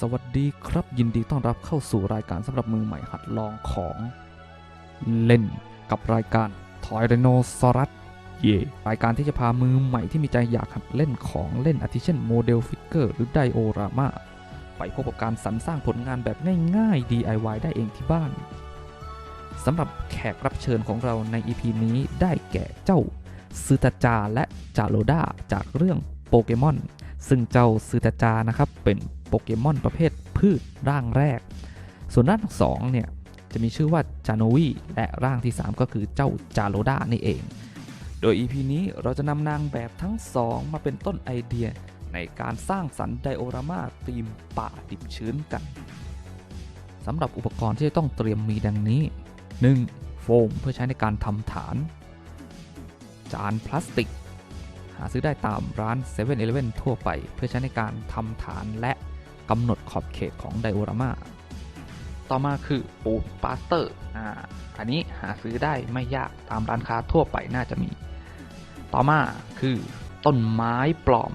สวัสดีครับยินดีต้อนรับเข้าสู่รายการสำหรับมือใหม่หัดลองของเล่นกับรายการทอย r รโนซอรัสเย่รายการที่จะพามือใหม่ที่มีใจอยากหัดเล่นของเล่นอาทิเช่นโมเดลฟิกเกอร์หรือไดโอรามาไปพบกับการสรรสร้างผลงานแบบง่ายๆ DIY ได้เองที่บ้านสำหรับแขกรับเชิญของเราใน EP นี้ได้แก่เจ้าซึตาจาและจาโรดาจากเรื่องโปเกมอนซึ่งเจ้าซือตาจานะครับเป็น ปเกมอนประเภทพืชร่างแรก ส่วนร่างที่สองเนี่ยจะมีชื่อว่าจาโนวีและร่างที่ 3 ก็คือเจ้าจาโรดานี่เอง โดย EP นี้เราจะนำนางแบบทั้งสองมาเป็นต้นไอเดียในการสร้างสรรค์ไดโอรามาธีมป่าดิบชื้นกันสำหรับอุปกรณ์ที่จะต้องเตรียมมีดังนี้ 1. โฟมเพื่อใช้ในการทำฐาน จานพลาสติก หาซื้อได้ตามร้าน7 e เ e ่ e อทั่วไป เพื่อใช้ในการทำฐานและ กำหนดขอบเขตของไดโอรามาต่อมาคือปูนปาสเตอร์อ่าอันนี้หาซื้อได้ไม่ยากตามร้านค้าทั่วไปน่าจะมี ต่อมาคือต้นไม้ปลอม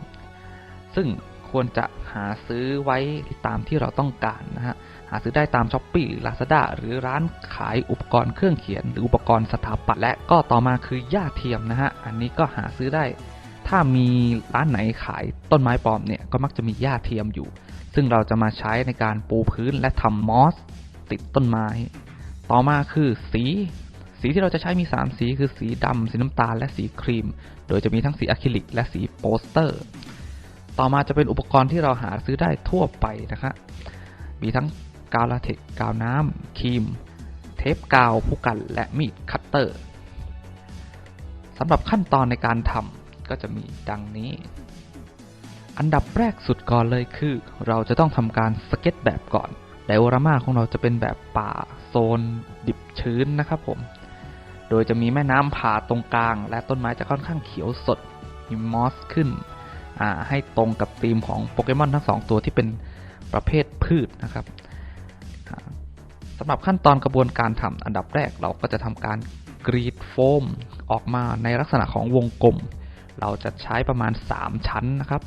ซึ่งควรจะหาซื้อไว้ตามที่เราต้องการนะฮะ หาซื้อได้ตามช้อปปี้หรือลาซาด้าหรือร้านขายอุปกรณ์เครื่องเขียน หรืออุปกรณ์สถาปัตย์และก็ต่อมาคือหญ้าเทียมนะฮะ อันนี้ก็หาซื้อได้ ถ้ามีร้านไหนขายต้นไม้ปลอมเนี่ยก็มักจะมีหญ้าเทียมอยู่ ซึ่งเราจะมาใช้ในการปูพื้นและทำมอสติดต้นไม้ ต่อมาคือสี สีที่เราจะใช้มี 3 สี คือสีดำสีน้ำตาล และสีครีม โดยจะมีทั้งสีอะคริลิก และสีโปสเตอร์ ต่อมาจะเป็นอุปกรณ์ที่เราหาซื้อได้ทั่วไปนะครับมีทั้งกาวลาเทกกาวน้ำครีม เทปกาวผู้กันและมีดคัตเตอร์สำหรับขั้นตอนในการทำก็จะมีดังนี้ อันดับแรกสุดก่อนเลยคือ เราจะต้องทำการสเก็ตแบบก่อนไดโอรามาของเราจะเป็นแบบป่าโซนดิบชื้นนะครับผม โดยจะมีแม่น้ำผ่าตรงกลาง และต้นไม้จะค่อนข้างเขียวสด มีมอสขึ้น ให้ตรงกับธีมของโปเกมอนทั้งสองตัวที่เป็นประเภทพืชนะครับสำหรับขั้นตอนกระบวนการทำอันดับแรกเราก็จะทำการกรีดโฟมออกมาในลักษณะของวงกลม เราจะใช้ประมาณ 3 ชั้นนะครับ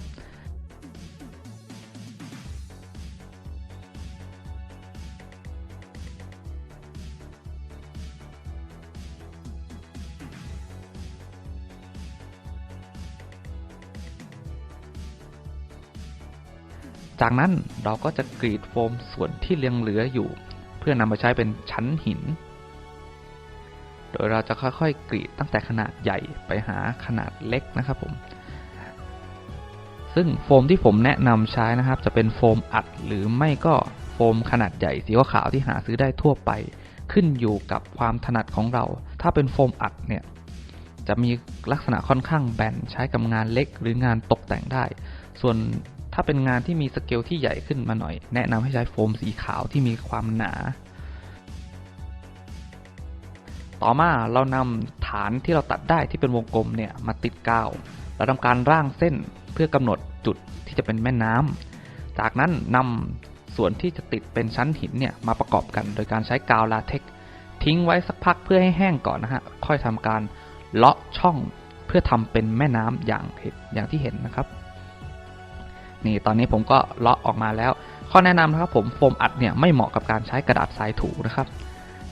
จากนั้นเราก็จะกรีดโฟมส่วนที่ยังเหลืออยู่ เพื่อนำมาใช้เป็นชั้นหิน โดยเราจะค่อยๆ กรีดตั้งแต่ขนาดใหญ่ไปหาขนาดเล็กนะครับผม ซึ่งโฟมที่ผมแนะนำใช้นะครับ จะเป็นโฟมอัดหรือไม่ก็โฟมขนาดใหญ่สีขาวที่หาซื้อได้ทั่วไป ขึ้นอยู่กับความถนัดของเรา ถ้าเป็นโฟมอัดเนี่ยจะมีลักษณะค่อนข้างแบนใช้กับงานเล็กหรืองานตกแต่งได้ ส่วน ถ้าเป็นงานที่มีสเกลที่ใหญ่ขึ้นมาหน่อย แนะนำให้ใช้โฟมสีขาวที่มีความหนา ต่อมาเรานำฐานที่เราตัดได้ที่เป็นวงกลมเนี่ยมาติดกาวเราทำการร่างเส้นเพื่อกำหนดจุดที่จะเป็นแม่น้ำจากนั้นนำส่วนที่จะติดเป็นชั้นหินเนี่ยมาประกอบกันโดยการใช้กาวลาเท็กทิ้งไว้สักพักเพื่อให้แห้งก่อนนะฮะค่อยทำการเลาะช่องเพื่อทำเป็นแม่น้ำอย่างเห็นอย่างที่เห็นนะครับ นี่ตอนนี้ผมก็เลาะออกมาแล้ว ข้อแนะนำนะครับผมโฟมอัดเนี่ยไม่เหมาะกับการใช้กระดาษทรายถูนะครับ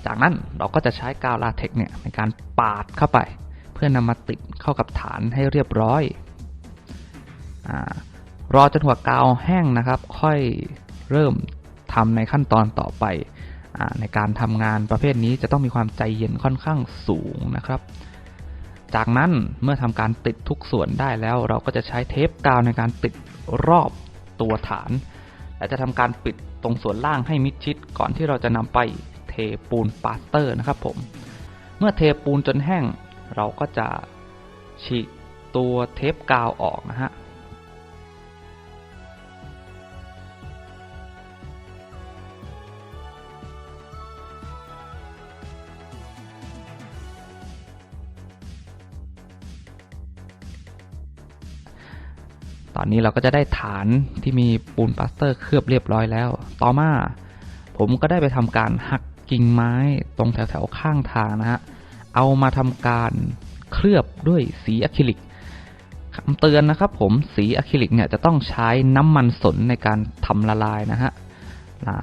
จากนั้นเราก็จะใช้กาวลาเท็กเนี่ยในการปาดเข้าไป เพื่อนำมาติดเข้ากับฐานให้เรียบร้อยอรอจนหัวกาวแห้งนะครับ ค่อยเริ่มทำในขั้นตอนต่อไปอในการทำงานประเภทนี้จะต้องมีความใจเย็นค่อนข้างสูงนะครับ จากนั้นเมื่อทำการติดทุกส่วนได้แล้ว เราก็จะใช้เทปกาวในการติดรอบตัวฐาน และจะทำการปิดตรงส่วนล่างให้มิดชิด ก่อนที่เราจะนำไปเทปูนปาสเตอร์นะครับผม เมื่อเทปูนจนแห้ง เราก็จะฉีกตัวเทปกาวออกนะฮะ ตอนนี้เราก็จะได้ฐานที่มีปูนปลาสเตอร์เคลือบเรียบร้อยแล้ว ต่อมาผมก็ได้ไปทำการหักกิ่งไม้ตรงแถวๆข้างทางนะฮะ เอามาทำการเคลือบด้วยสีอะคริลิกคำเตือนนะครับผมสีอะคริลิกเนี่ยจะต้องใช้น้ำมันสนในการทำละลายนะฮะ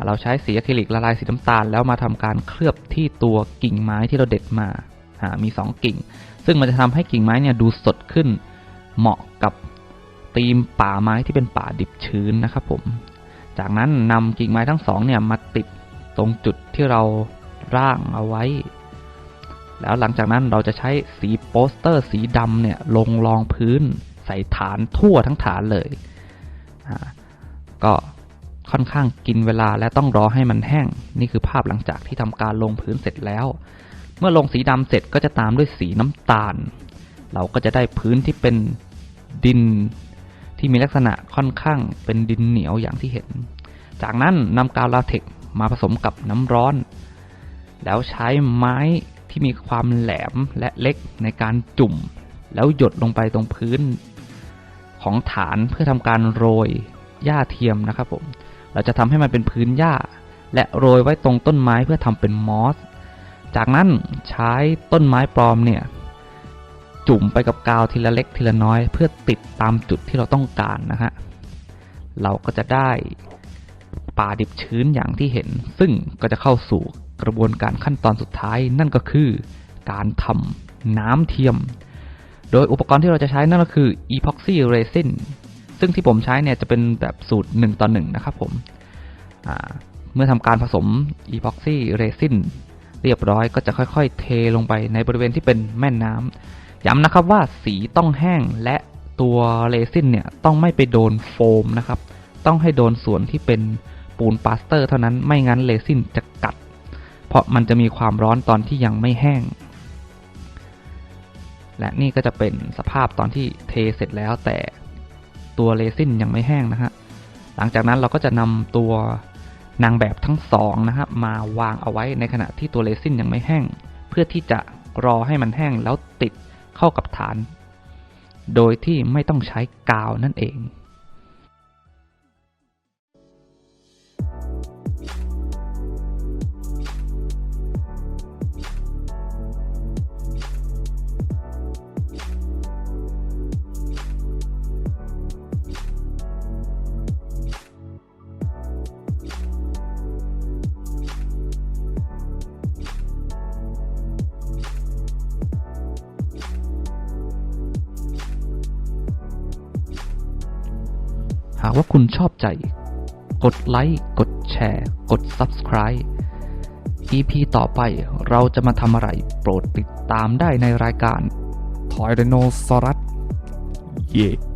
เราใช้สีอะคริลิกละลายสีน้ำตาล แล้วมาทำการเคลือบที่ตัวกิ่งไม้ที่เราเด็ดมาอ่ามี 2 กิ่ง ซึ่งมันจะทำให้กิ่งไม้เนี่ยดูสดขึ้น เหมาะกับ ธีมป่าไม้ที่เป็นป่าดิบชื้นนะครับผม จากนั้นนำกิ่งไม้ทั้งสองเนี่ยมาติดตรงจุดที่เราร่างเอาไว้ แล้วหลังจากนั้นเราจะใช้สีโปสเตอร์สีดำเนี่ยลงรองพื้นใส่ฐานทั่วทั้งฐานเลย ก็ค่อนข้างกินเวลาและต้องรอให้มันแห้ง นี่คือภาพหลังจากที่ทำการลงพื้นเสร็จแล้ว เมื่อลงสีดำเสร็จก็จะตามด้วยสีน้ำตาล เราก็จะได้พื้นที่เป็นดิน ที่มีลักษณะค่อนข้างเป็นดินเหนียวอย่างที่เห็น จากนั้นนำกาวลาเทกมาผสมกับน้ำร้อน แล้วใช้ไม้ที่มีความแหลมและเล็กในการจุ่ม แล้วหยดลงไปตรงพื้น ของฐานเพื่อทำการโรยหญ้าเทียมนะครับผม เราจะทำให้มันเป็นพื้นหญ้า และโรยไว้ตรงต้นไม้เพื่อทำเป็นมอส จากนั้นใช้ต้นไม้ปลอมเนี่ย จุ่มไปกับกาวทีละเล็กทีละน้อย เพื่อติดตามจุดที่เราต้องการนะฮะ เราก็จะได้ป่าดิบชื้นอย่างที่เห็น ซึ่งก็จะเข้าสู่กระบวนการขั้นตอนสุดท้ายนั่นก็คือ การทำน้ำเทียม โดยอุปกรณ์ที่เราจะใช้นั่นก็คือ epoxy resin ซึ่งที่ผมใช้เนี่ยจะเป็นแบบสูตร 1 ต่อ 1 นะครับผมเมื่อทำการผสม epoxy resin เรียบร้อยก็จะค่อยๆ เทลงไปในบริเวณที่เป็นแม่น้ำ ย้ำนะครับว่าสีต้องแห้งและตัวเรซินเนี่ยต้องไม่ไปโดนโฟมนะครับ ต้องให้โดนส่วนที่เป็นปูนปาสเตอร์ เท่านั้นไม่งั้นเรซินจะกัด เพราะมันจะมีความร้อนตอนที่ยังไม่แห้ง และนี่ก็จะเป็นสภาพตอนที่เทเสร็จแล้วแต่ตัวเรซินยังไม่แห้งนะฮะหลังจากนั้นเราก็จะนำตัวนางแบบทั้งสองนะครับมาวางเอาไว้ในขณะที่ตัวเรซินยังไม่แห้ง เพื่อที่จะรอให้มันแห้งแล้วติด เข้ากับฐาน โดยที่ไม่ต้องใช้กาวนั่นเอง หากว่าคุณชอบใจ กดไลค์ กดแชร์ กด Subscribe EP ต่อไปเราจะมาทำอะไรโปรดติดตามได้ในรายการ ทอยไดโนซอรัส เย่